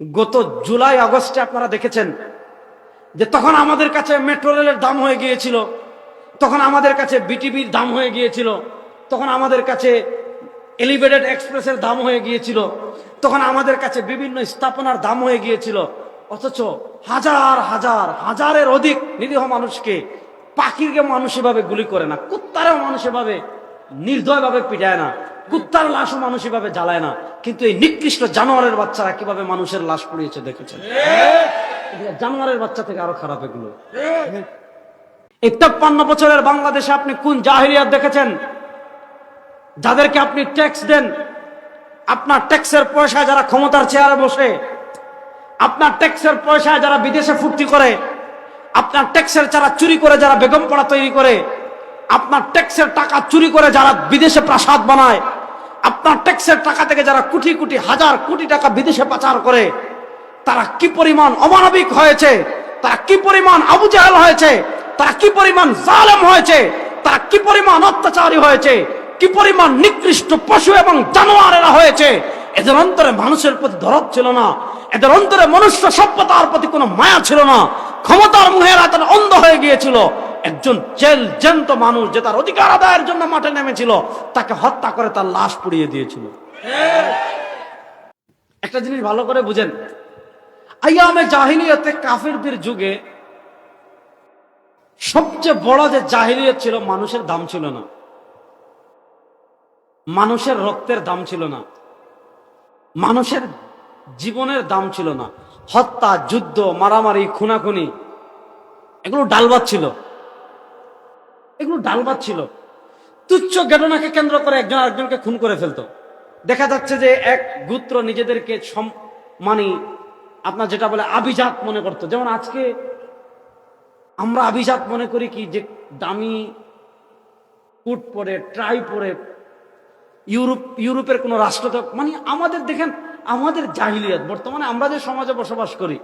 গত জুলাই, আগস্টে আপনারা দেখেছেন যে তখন আমাদের কাছে মেট্রো রেলের দাম হয়ে গিয়েছিল, তখন আমাদের কাছে বিটিভির দাম হয়ে গিয়েছিল, তখন আমাদের কাছে এলিভেটেড এক্সপ্রেসের দাম হয়ে গিয়েছিল, তখন আমাদের কাছে বিভিন্ন স্থাপনার দাম হয়ে গিয়েছিল, অথচ হাজার হাজার, হাজারের অধিক নিরীহ মানুষকে পাখিকে মানুষ এভাবে গুলি করে না, কুত্তারেও মানুষ এভাবে নির্দয়ভাবে পিটায় না। কুত্তার লাশও মানুষ এভাবে জ্বালায় না। কিন্তু এই নিকৃষ্ট জানোয়ারের বাচ্চারা কীভাবে মানুষের লাশ পুড়িয়েছে দেখেছেন? জানোয়ারের বাচ্চা থেকে আরও খারাপ এগুলো। এই তেপ্পান্ন বছরের বাংলাদেশে আপনি কোন জাহিরিয়াত দেখেছেন? যাদেরকে আপনি ট্যাক্স দেন, আপনার ট্যাক্সের পয়সায় যারা ক্ষমতার চেয়ারে বসে, আপনার ট্যাক্সের পয়সায় যারা বিদেশে ফুর্তি করে, আপনার ট্যাক্সের যারা চুরি করে, যারা বেগম পড়া তৈরি করে, আপনার ট্যাক্সের টাকা চুরি করে যারা বিদেশে প্রাসাদ বানায় আপনার ট্যাক্সের টাকা থেকে যারা কোটি কোটি, হাজার কোটি টাকা বিদেশে পাচার করে, তারা কি পরিমাণ অমানবিক হয়েছে? তারা কি পরিমাণ আবু জাহেল হয়েছে? তারা কি পরিমাণ জালেম হয়েছে? তারা কি পরিমাণ অত্যাচারী হয়েছে? কি পরিমাণ নিকৃষ্ট পশু এবং জানোয়ারেরা হয়েছে? এদের অন্তরে মানুষের প্রতি ধরত ছিল না। এদের অন্তরে মনুষ্য সভ্যতার প্রতি কোনো মায়া ছিল না। ক্ষমতার মুহেরা তারা অন্ধ হয়ে গিয়েছিল। একজন জেল জ্যান্ত মানুষ যে তার অধিকার আদায়ের জন্য মাঠে নেমেছিল, তাকে হত্যা করে তার লাশ পুড়িয়ে দিয়েছিল। একটা জিনিস ভালো করে বুঝেন। আইয়ামে জাহিলিয়তে কাফিরদের যুগে সবচেয়ে বড় যে জাহিলিয়ত ছিল, মানুষের দাম ছিল না। মানুষের রক্তের দাম ছিল না। মানুষের জীবনের দাম ছিল না। হত্যা, যুদ্ধ, মারামারি, খুনাখুনি, এগুলো ডালবাত ছিল। এগুলো ডালবাত ছিল। তুচ্ছ ঘটনাকে কেন্দ্র করে একজন আরেকজনকে খুন করে ফেলতো। দেখা যাচ্ছে যে এক গুত্র নিজেদেরকে মানে আপনার যেটা বলে আভিজাত মনে করতো। যেমন আজকে আমরা আভিজাত মনে করি কি যে দামি কুট পরে, ট্রাই পরে ইউরোপ ইউরোপের কোনো রাষ্ট্রতক মানে আমাদের দেখেন, আমাদের জাহিলিয়াত, বর্তমানে আমরা যে সমাজে বসবাস করি,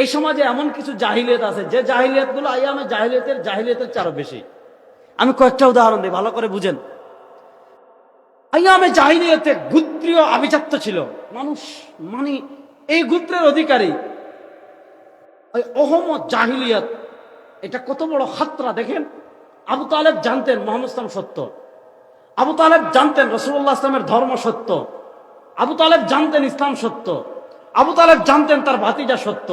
এই সমাজে এমন কিছু জাহিলিয়াত আছে যে জাহিলিয়াতগুলো আইয়ামে জাহিলিয়াতের জাহিলিয়াতের চারও বেশি। আমি কয়েকটা উদাহরণ দিই, ভালো করে বুঝেন। আইয়ামে জাহিলিয়াতে গুত্রীয় আভিজাত্য ছিল। মানুষ মানে এই গুত্রের অধিকারী। ওই অহমদ জাহিলিয়াত, এটা কত বড় হাতরা দেখেন। আবু তালেব জানতেন মোহাম্মদ সত্য। আবু তালেব জানতেন রসুল্লাহ ইসলামের ধর্ম সত্য। আবু তালেব জানতেন ইসলাম সত্য। আবু তালেব জানতেন তার ভাতিজা সত্য।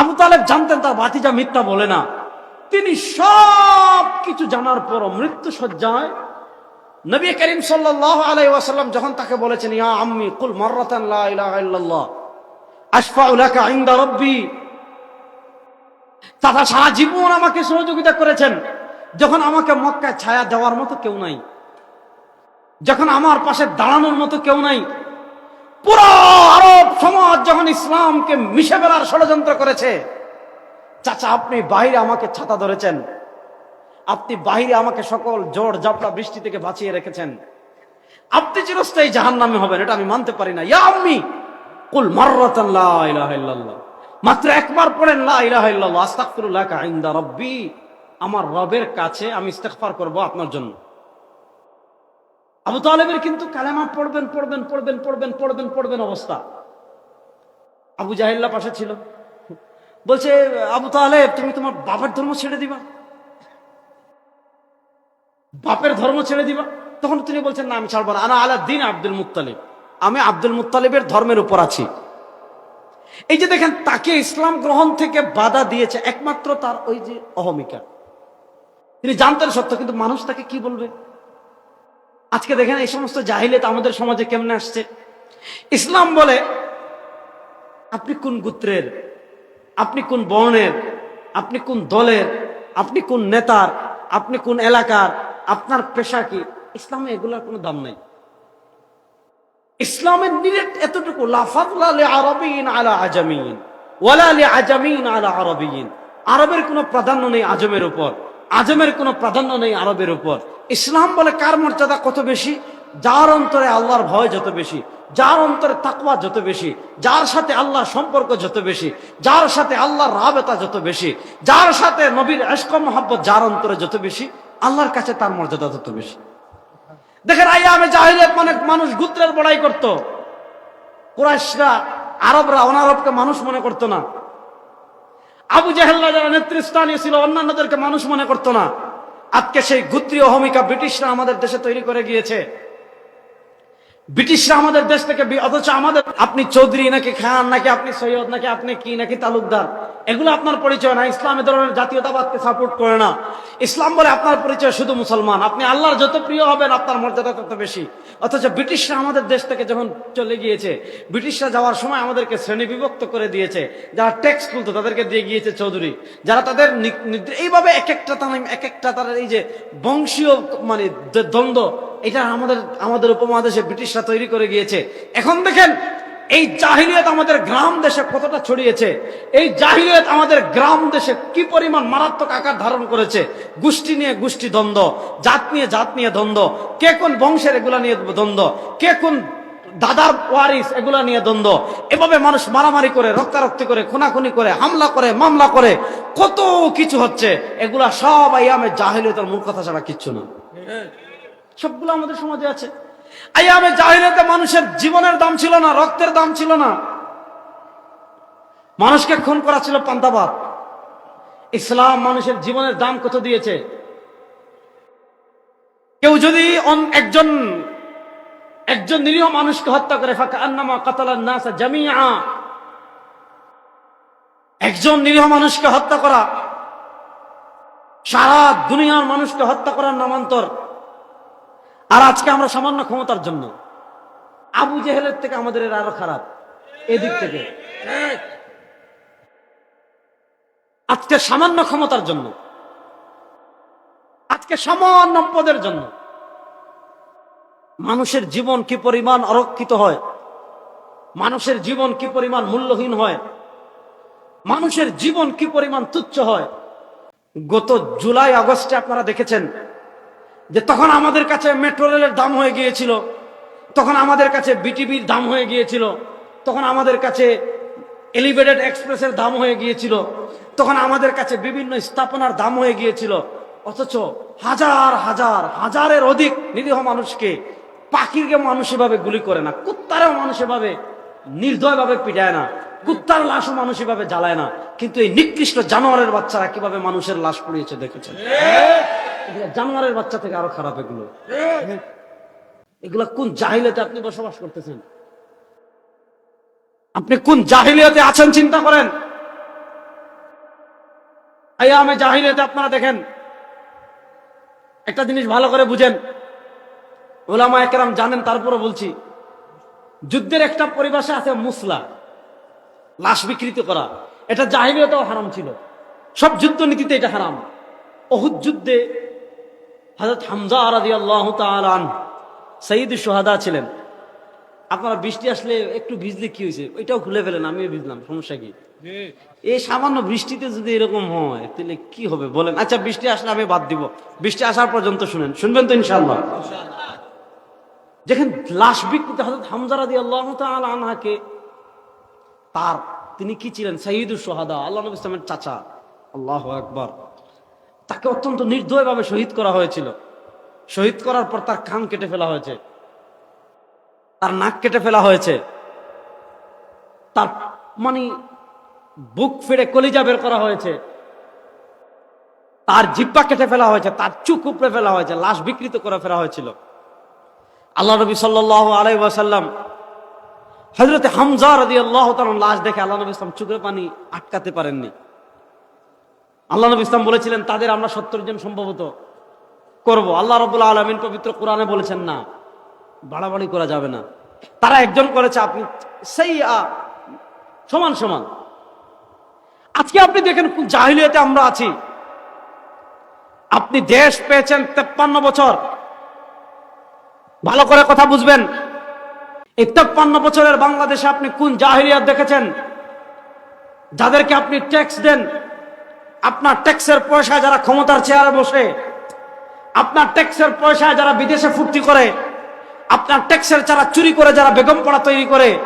আবু তালেব জানতেন তার ভাতিজা মিথ্যা বলে না। তিনি সব কিছু জানার পর মৃত্যু সজ্জায় নবী করিম সাল্লাহ আলাই ওয়াসাল্লাম যখন তাকে বলেছেন, ইয়া আম্মি, কুল মাররাতান লা ইলাহা ইল্লাল্লাহ আশফাউ লাকা ইনদা রাব্বি। তারা সারা জীবন আমাকে সহযোগিতা করেছেন। যখন আমাকে মক্কায় ছায়া দেওয়ার মতো কেউ নাই। যখন আমার পাশে দাঁড়ানোর মতো কেউ নাই। পুরো আরব সমাজ যখন ইসলামকে মিশে বেড়ার ষড়যন্ত্র করেছে। চাচা, আপনি বাইরে আমাকে ছাতা ধরেছেন। আপনি বাইরে আমাকে সকল জোর জাপড়া বৃষ্টি থেকে বাঁচিয়ে রেখেছেন। আপনি চিরস্থায়ী জাহান নামে হবেন, এটা আমি মানতে পারি না। ইয়া আম্মি! কুল ইলাহা মাত্র একবার পড়েন, লা ইলাহা ইল্লাল্লাহ। আস্তাগফিরুল্লাহ ইনদা রাব্বি। আমার রবের কাছে আমি ইস্তেগফার করব আপনার জন্য। আবু তালেবের কিন্তু কালেমা পড়বেন পড়বেন পড়বেন পড়বেন পড়বেন পড়বেন অবস্থা। আবু জাহিল্লা পাশে ছিল। বলছে, আবু তালেব, তুমি তোমার বাবার ধর্ম ছেড়ে দিবা। বাপের ধর্ম ছেড়ে দিবা। তখন তিনি বলছেন, না, আমি ছাড়বো না। আনা আলা দিন আব্দুল মুত্তালিব। আমি আব্দুল মুত্তালিবের ধর্মের উপর আছি। এই যে দেখেন, তাকে ইসলাম গ্রহণ থেকে বাধা দিয়েছে একমাত্র তার ওই যে অহমিকা। তিনি জানতেন সত্য, কিন্তু মানুষ তাকে কি বলবে? আজকে দেখেন, এই সমস্ত জাহিলিয়ত আমাদের সমাজে কেমনে আসছে? ইসলাম বলে, আপনি কোন গোত্রের? আপনি কোন বর্ণের, আপনি কোন দলের, আপনি কোন নেতার, আপনি কোন এলাকার, আপনার পেশা কি? ইসলামে এগুলোর কোনো দাম নাই। ইসলামের ডিরেক্ট এতটুকু আলা আলা আরবের কোনো প্রাধান্য নেই আজমের উপর, আজমের কোনো প্রাধান্য নেই আরবের উপর। ইসলাম বলে কার মর্যাদা কত বেশি? যার অন্তরে আল্লাহর ভয় যত বেশি। যার অন্তরে তাকওয়া যত বেশি, যার সাথে আল্লাহর সম্পর্ক যত বেশি, যার সাথে আল্লাহর রাবেতা যত বেশি, যার সাথে নবীর এশক মহাব্বত যার অন্তরে যত বেশি, আল্লাহর কাছে তার মর্যাদা তত বেশি। দেখেন, আইয়া আমি জাহিলিয়াত অনেক মানুষ গুত্রের বড়াই করত। কুরাইশরা, আরবরা, অনারবকে মানুষ মনে করতো না। আবু জাহেল্লা যারা নেতৃস্থানীয় ছিল, অন্যান্যদেরকে মানুষ মনে করতো না। আজকে সেই গুত্রীয় ভূমিকা ব্রিটিশরা আমাদের দেশে তৈরি করে গিয়েছে। ব্রিটিশরা আমাদের দেশ থেকে অথচ আমাদের আপনি চৌধুরী, নাকি খান, নাকি আপনি সৈয়দ, নাকি আপনি কি, নাকি তালুকদার, এগুলো আপনার পরিচয় না। ইসলাম এ ধরনের জাতীয়তাবাদকে সাপোর্ট করে না। ইসলাম বলে আপনার পরিচয় শুধু মুসলমান। আপনি আল্লাহর যত প্রিয় হবেন, আপনার মর্যাদা তত বেশি। অথচ ব্রিটিশরা আমাদের দেশ থেকে যখন চলে গিয়েছে, ব্রিটিশরা যাওয়ার সময় আমাদেরকে শ্রেণি বিভক্ত করে দিয়েছে। যারা ট্যাক্স তুলতো, তাদেরকে দিয়ে গিয়েছে চৌধুরী। যারা তাদের এইভাবে এক একটা এক একটা তার এই যে বংশীয় মানে দ্বন্দ্ব এটা আমাদের আমাদের উপমহাদেশে ব্রিটিশরা তৈরি করে গিয়েছে। এখন দেখেন, এই জাহিলিয়ত আমাদের গ্রাম দেশে কতটা ছড়িয়েছে। এই জাহিলিয়ত আমাদের গ্রাম দেশে কি পরিমাণ মারাত্মক আকার ধারণ করেছে। গোষ্ঠী নিয়ে গোষ্ঠী দ্বন্দ্ব, জাত নিয়ে জাত নিয়ে দ্বন্দ্ব, কে কোন বংশের এগুলা নিয়ে দ্বন্দ্ব, কে কোন দাদার ওয়ারিস এগুলা নিয়ে দ্বন্দ্ব। এভাবে মানুষ মারামারি করে, রক্তারক্তি করে, খুনাখুনি করে, হামলা করে, মামলা করে, কত কিছু হচ্ছে। এগুলা সব আইয়ামে জাহিলিয়তের মূল কথা ছাড়া কিচ্ছু না। সবগুলো আমাদের সমাজে আছে। জাহিলিয়াতে মানুষের জীবনের দাম ছিল না, রক্তের দাম ছিল না। মানুষকে খুন করা ছিল পান্তাবাদ। ইসলাম মানুষের জীবনের দাম কত দিয়েছে? কেউ যদি একজন একজন নিরীহ মানুষকে হত্যা করে ফাঁকা আন্নামা জামিয়া একজন নিরীহ মানুষকে হত্যা করা। সারা দুনিয়ার মানুষকে হত্যা করার নামান্তর। আর আজকে আমরা সামান্য ক্ষমতার জন্য আবু জেহেলের থেকে আমাদের এর আরও খারাপ। এদিক থেকে। আজকে সামান্য ক্ষমতার জন্য। আজকে সামান্য পদের জন্য। মানুষের জীবন কি পরিমাণ অরক্ষিত হয়? মানুষের জীবন কি পরিমাণ মূল্যহীন হয়? মানুষের জীবন কি পরিমাণ তুচ্ছ হয়? গত জুলাই, আগস্টে আপনারা দেখেছেন যে তখন আমাদের কাছে মেট্রো রেলের দাম হয়ে গিয়েছিল, তখন আমাদের কাছে বিটিভির দাম হয়ে গিয়েছিল, তখন আমাদের কাছে এলিভেটেড এক্সপ্রেসের দাম হয়ে গিয়েছিল, তখন আমাদের কাছে বিভিন্ন স্থাপনার দাম হয়ে গিয়েছিল, অথচ হাজার হাজার, হাজারের অধিক নিরীহ মানুষকে পাখিকে মানুষ এভাবে গুলি করে না, কুত্তারেও মানুষ এভাবে নির্দয়ভাবে পিটায় না, কুত্তার লাশও মানুষ এভাবে জ্বালায় না, কিন্তু এই নিকৃষ্ট জানোয়ারের বাচ্চারা কীভাবে মানুষের লাশ পুড়িয়েছে দেখেছেন? জানোয়ারের বাচ্চা থেকে আরও খারাপ এগুলো। এগুলো কোন জাহিলিয়াতে আপনি বসবাস করতেছেন? আপনি কোন জাহিলিয়াতে আছেন চিন্তা করেন? আয়ামে জাহিলিয়াতে আপনারা দেখেন। একটা জিনিস ভালো করে বুঝেন। ওলামা একরাম জানেন তারপরে বলছি। যুদ্ধের একটা পরিভাষা আছে মুসলা, লাশ বিকৃত করা। এটা জাহিলিয়াতেও হারাম ছিল। সব যুদ্ধ নীতিতে এটা হারাম। অহুদ যুদ্ধে হজরত হামজা আরাদি আল্লাহ তালান সঈদ সোহাদা ছিলেন। আপনারা বৃষ্টি আসলে একটু ভিজলে কি হয়েছে? ওইটাও খুলে ফেলেন আমিও ভিজলাম সমস্যা কি? এই সামান্য বৃষ্টিতে যদি এরকম হয় তাহলে কি হবে? বলেন। আচ্ছা বৃষ্টি আসলে আমি বাদ দিব। বৃষ্টি আসার পর্যন্ত শুনেন। শুনবেন তো ইনশাল্লাহ যেখানে লাশ বিকৃত হজরত হামজারা দিয়ে আল্লাহ আনহাকে তার তিনি কি ছিলেন? সাইদুর সোহাদা আল্লাহ নবী ইসলামের চাচা। আল্লাহ আকবর। তাকে অত্যন্ত নির্দয়ভাবে শহীদ করা হয়েছিল। শহীদ করার পর তার কান কেটে ফেলা হয়েছে। তার নাক কেটে ফেলা হয়েছে। তার মানে বুক ফিরে কলিজা বের করা হয়েছে। তার জিব্বা কেটে ফেলা হয়েছে, তার চুক উপড়ে ফেলা হয়েছে, লাশ বিকৃত করে ফেলা হয়েছিল। আল্লাহ নবী সাল্লাহ আলাই ওয়াসাল্লাম হজরত হামজা রদি আল্লাহ লাশ দেখে আল্লাহ নবী ইসলাম চুকের পানি আটকাতে পারেননি। আল্লাহ নবী ইসলাম বলেছিলেন, তাদের আমরা সত্তর জন সম্ভবত করব। আল্লাহ রবুল্লা আলমিন পবিত্র কোরআনে বলেছেন, না, বাড়াবাড়ি করা যাবে না। তারা একজন করেছে, আপনি সেই সমান সমান। আজকে আপনি দেখেন জাহিলিয়াতে আমরা আছি। আপনি দেশ পেয়েছেন তেপ্পান্ন বছর। ভালো করে কথা বুঝবেন, এই তেপ্পান্ন বছরের বাংলাদেশে আপনি কোন জাহিলিয়াত দেখেছেন? যাদেরকে আপনি ট্যাক্স দেন আপনার ট্যাক্সের পয়সায় যারা ক্ষমতার চেয়ারে বসে, আপনার ট্যাক্সের পয়সায় যারা বিদেশে ফুর্তি করে, আপনার ট্যাক্সের যারা চুরি করে, যারা বেগম পড়া তৈরি করে,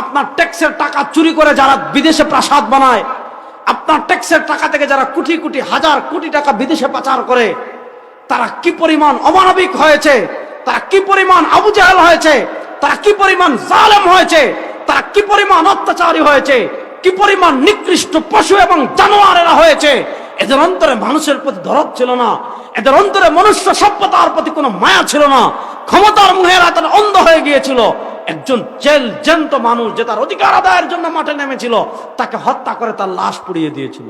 আপনার ট্যাক্সের টাকা চুরি করে যারা বিদেশে প্রাসাদ বানায়, আপনার ট্যাক্সের টাকা থেকে যারা কোটি কোটি, হাজার কোটি টাকা বিদেশে পাচার করে, তারা কি পরিমাণ অমানবিক হয়েছে? তারা কি পরিমাণ আবু জাহাল হয়েছে? তারা কি পরিমাণ জালেম হয়েছে? তারা কি পরিমাণ অত্যাচারী হয়েছে? কি পরিমাণ নিকৃষ্ট পশু এবং জানোয়ারেরা হয়েছে? এদের অন্তরে মানুষের প্রতি দরদ ছিল না। এদের অন্তরে মনুষ্য সভ্যতার প্রতি কোনো মায়া ছিল না। ক্ষমতার মুহেরা তারা অন্ধ হয়ে গিয়েছিল। একজন জেল জেন্ত মানুষ যে তার অধিকার আদায়ের জন্য মাঠে নেমেছিল, তাকে হত্যা করে তার লাশ পুড়িয়ে দিয়েছিল।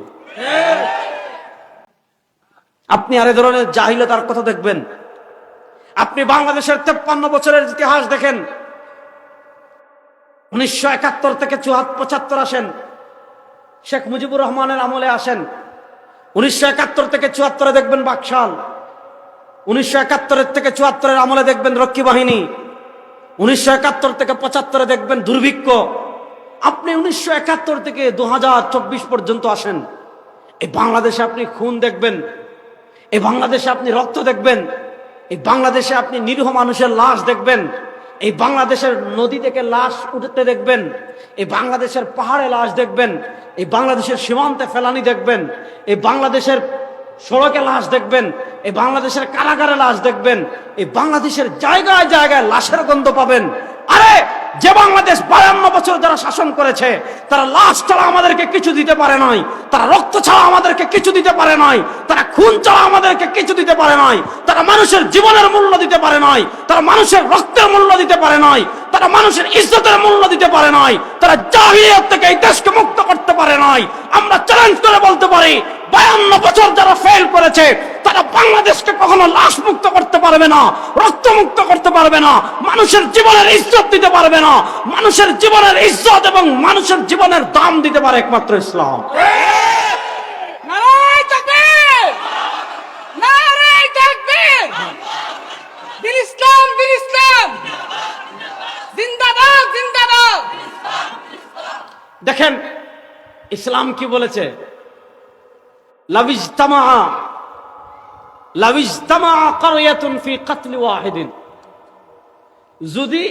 আপনি আর এ ধরনের জাহিলতার কথা দেখবেন। আপনি বাংলাদেশের তেপ্পান্ন বছরের ইতিহাস দেখেন। উনিশশো একাত্তর থেকে চুয়াত্তর, পঁচাত্তর আসেন। শেখ মুজিবুর রহমানের আমলে আসেন। উনিশশো একাত্তর থেকে চুয়াত্তরে দেখবেন বাকশাল। উনিশশো একাত্তরের থেকে চুয়াত্তরের আমলে দেখবেন রক্ষী বাহিনী। উনিশশো একাত্তর থেকে পঁচাত্তরে দেখবেন দুর্ভিক্ষ। আপনি উনিশশো একাত্তর থেকে দু হাজার চব্বিশ পর্যন্ত আসেন। এই বাংলাদেশে আপনি খুন দেখবেন। এই বাংলাদেশে আপনি রক্ত দেখবেন। এই বাংলাদেশে আপনি নিরীহ মানুষের লাশ দেখবেন। এই বাংলাদেশের নদী থেকে লাশ উঠতে দেখবেন, এই বাংলাদেশের পাহাড়ে লাশ দেখবেন, এই বাংলাদেশের সীমান্তে ফেলানি দেখবেন, এই বাংলাদেশের সড়কে লাশ দেখবেন, এই বাংলাদেশের কারাগারে লাশ দেখবেন, এই বাংলাদেশের জায়গায় জায়গায় লাশের গন্ধ পাবেন। আরে যে বাংলাদেশ বায়ান্ন বছর যারা শাসন করেছে, তারা লাশ ছাড়া আমাদেরকে কিছু দিতে পারে নাই, তারা রক্ত ছাড়া আমাদেরকে কিছু দিতে পারে নাই, তারা খুন ছাড়া আমাদেরকে কিছু দিতে পারে নাই, তারা মানুষের জীবনের মূল্য দিতে পারে নাই, তারা মানুষের রক্তের মূল্য দিতে পারে নাই, তারা মানুষের ইজ্জতের মূল্য দিতে পারে নাই, তারা জাহিলিয়াত থেকে এই দেশকে মুক্ত করতে পারে নাই। আমরা চ্যালেঞ্জ করে বলতে পারি, বায়ান্ন বছর যারা ফেল করেছে তারা বাংলাদেশকে কখনো লাশ মুক্ত করতে পারবে না রক্ত মুক্ত করতে পারবে না মানুষের জীবনের ইজ্জত দিতে পারবে না মানুষের জীবনের ইজ্জত এবং মানুষের জীবনের দাম দিতে পারে একমাত্র ইসলাম। জিন্দাবাদ জিন্দাবাদ! দেখেন ইসলাম কি বলেছে? লাবিজতামা যদি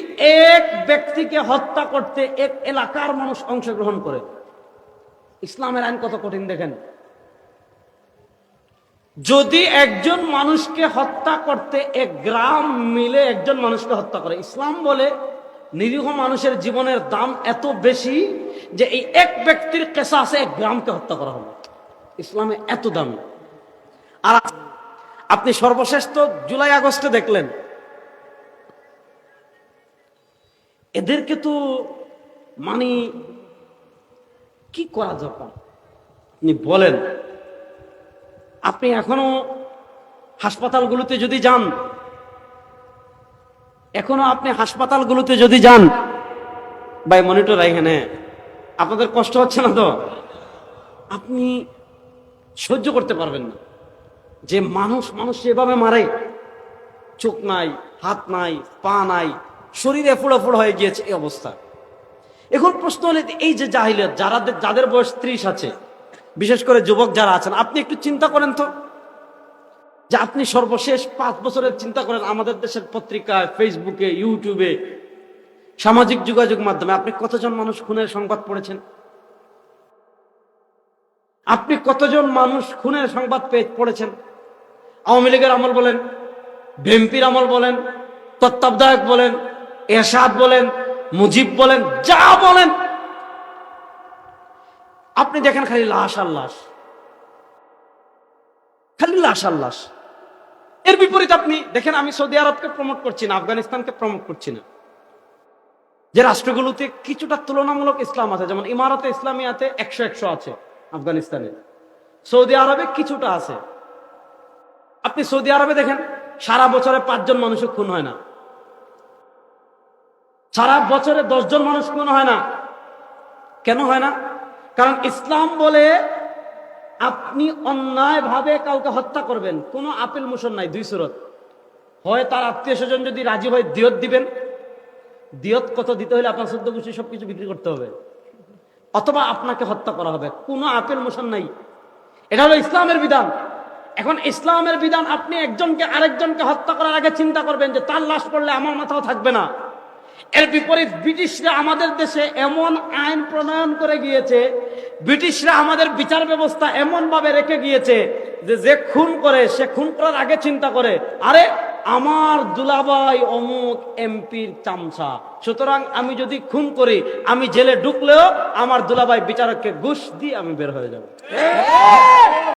এক ব্যক্তিকে হত্যা করতে এক এলাকার মানুষ অংশগ্রহণ করে, ইসলামের আইন কত কঠিন দেখেন? যদি একজন মানুষকে হত্যা করতে এক গ্রাম মিলে একজন মানুষকে হত্যা করে, ইসলাম বলে নিরীহ মানুষের জীবনের দাম এত বেশি যে এই এক ব্যক্তির কেসাসে এক গ্রামকে হত্যা করা হবে। ইসলামে এত দামি। আর আপনি সর্বশেষ তো জুলাই আগস্টে দেখলেন। এদেরকে তো মানে কি করা দরকার আপনি বলেন। আপনি এখনও হাসপাতালগুলোতে যদি যান, এখনও আপনি হাসপাতালগুলোতে যদি যান, ভাই মনিটর এখানে আপনাদের কষ্ট হচ্ছে না তো? আপনি সহ্য করতে পারবেন না। যে মানুষ মানুষ এভাবে মারে, চোখ নাই, হাত নাই, পা নাই, শরীরে ফুড়ো হয়ে গিয়েছে এই অবস্থা। এখন প্রশ্ন হলে এই যে জাহিলিয়ত, যারা যাদের বয়স ত্রিশ আছে, বিশেষ করে যুবক যারা আছেন, আপনি একটু চিন্তা করেন তো। যে আপনি সর্বশেষ পাঁচ বছরের চিন্তা করেন আমাদের দেশের পত্রিকায়, ফেসবুকে, ইউটিউবে, সামাজিক যোগাযোগ মাধ্যমে আপনি কতজন মানুষ খুনের সংবাদ পড়েছেন? আপনি কতজন মানুষ খুনের সংবাদ পেয়ে পড়েছেন? আওয়ামী লীগের আমল বলেন, বিএনপির আমল বলেন, তত্ত্বাবধায়ক বলেন, এরশাদ বলেন, মুজিব বলেন, যা বলেন। আপনি দেখেন খালি লাশ আর লাশ। খালি লাশ আর লাশ। এর বিপরীত আপনি দেখেন, আমি সৌদি আরবকে প্রমোট করছি না, আফগানিস্তানকে প্রমোট করছি না। যে রাষ্ট্রগুলোতে কিছুটা তুলনামূলক ইসলাম আছে, যেমন ইমারতে ইসলামিয়াতে একশো একশো আছে আফগানিস্তানে। সৌদি আরবে কিছুটা আছে। আপনি সৌদি আরবে দেখেন, সারা বছরে পাঁচজন মানুষের খুন হয় না। সারা বছরে দশজন মানুষ খুন হয় না। কেন হয় না? কারণ ইসলাম বলে আপনি অন্যায়ভাবে কাউকে হত্যা করবেন। কোনো আপিল মোশন নাই, দুই সুরত। হয় তার আত্মীয় স্বজন যদি রাজি হয়, দিয়ত দিবেন। দিয়ত কত দিতে হলে আপনার সদ্য গোষ্ঠী সবকিছু বিক্রি করতে হবে। অথবা আপনাকে হত্যা করা হবে। কোনো আপিল মোশন নাই। এটা হলো ইসলামের বিধান। এখন ইসলামের বিধান, আপনি একজনকে আরেকজনকে হত্যা করার আগে চিন্তা করবেন যে তার লাশ পড়লে আমার মাথাও থাকবে না। এর বিপরীত ব্রিটিশরা আমাদের দেশে এমন আইন প্রণয়ন করে গিয়েছে, ব্রিটিশরা আমাদের বিচার ব্যবস্থা এমন ভাবে রেখে গিয়েছে যে যে খুন করে, সে খুন করার আগে চিন্তা করে, আরে আমার দুলাভাই অমুক এমপির চামচা, সুতরাং আমি যদি খুন করি, আমি জেলে ঢুকলেও আমার দুলাভাই বিচারককে ঘুষ দিয়ে আমি বের হয়ে যাব।